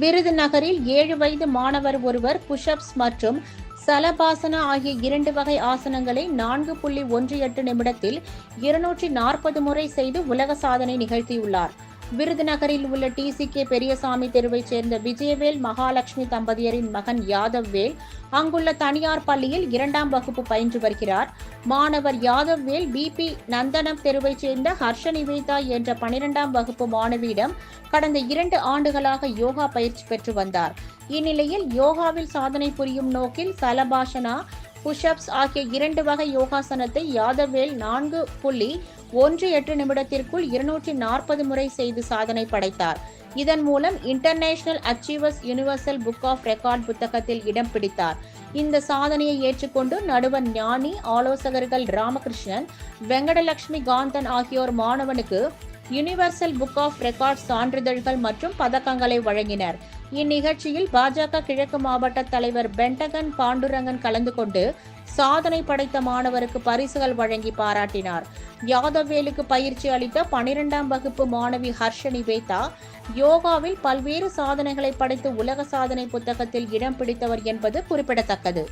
விருதுநகரில் ஏழு வயது மாணவர் ஒருவர் புஷ்அப்ஸ் மற்றும் சலபாசனா ஆகிய இரண்டு வகை ஆசனங்களை நான்கு புள்ளி ஒன்று எட்டு நிமிடத்தில் இருநூற்றி நாற்பது முறை செய்து உலக சாதனை நிகழ்த்தியுள்ளார். விருதுநகரில் உள்ள டிசிகே பெரியசாமி தெருவைச் சேர்ந்த விஜயவேல் மகாலட்சுமி தம்பதியரின் மகன் யாதவ்வேல் அங்குள்ள தனியார் பள்ளியில் இரண்டாம் வகுப்பு பயின்று வருகிறார். மாணவர் யாதவ்வேல் பிபி நந்தனம் தெருவைச் சேர்ந்த ஹர்ஷ நிவேதா என்ற பனிரெண்டாம் வகுப்பு மாணவியிடம் கடந்த இரண்டு ஆண்டுகளாக யோகா பயிற்சி பெற்று வந்தார். இந்நிலையில் யோகாவில் சாதனை புரியும் நோக்கில் சலபாஷனா புஷ்அப்ஸ் ஆகிய இரண்டு வகை யோகாசனத்தை யாதவேல் நான்கு புள்ளி ஒன்று எட்டு நிமிடத்திற்குள் இருநூற்றி நாற்பது முறை செய்து சாதனை படைத்தார். இதன் மூலம் international achievers universal book of record புத்தகத்தில் இடம் பிடித்தார். இந்த சாதனையை ஏற்றுக்கொண்டு நடுவர் ஞானி ஆலோசகர்கள் ராமகிருஷ்ணன் வெங்கடலட்சுமி காந்தன் ஆகியோர் மாணவனுக்கு யுனிவர்சல் புக் ஆஃப் ரெக்கார்ட் சான்றிதழ்கள் மற்றும் பதக்கங்களை வழங்கினர். இந்நிகழ்ச்சியில் பாஜக கிழக்கு மாவட்ட தலைவர் பென்டகன் பாண்டுரங்கன் கலந்து கொண்டு சாதனை படைத்த மாணவருக்கு பரிசுகள் வழங்கி பாராட்டினார். யாதவ்வேலுக்கு பயிற்சி அளித்த பனிரெண்டாம் வகுப்பு மாணவி ஹர்ஷ நிவேதா யோகாவில் பல்வேறு சாதனைகளை படைத்து உலக சாதனை புத்தகத்தில் இடம் பிடித்தவர் என்பது குறிப்பிடத்தக்கது.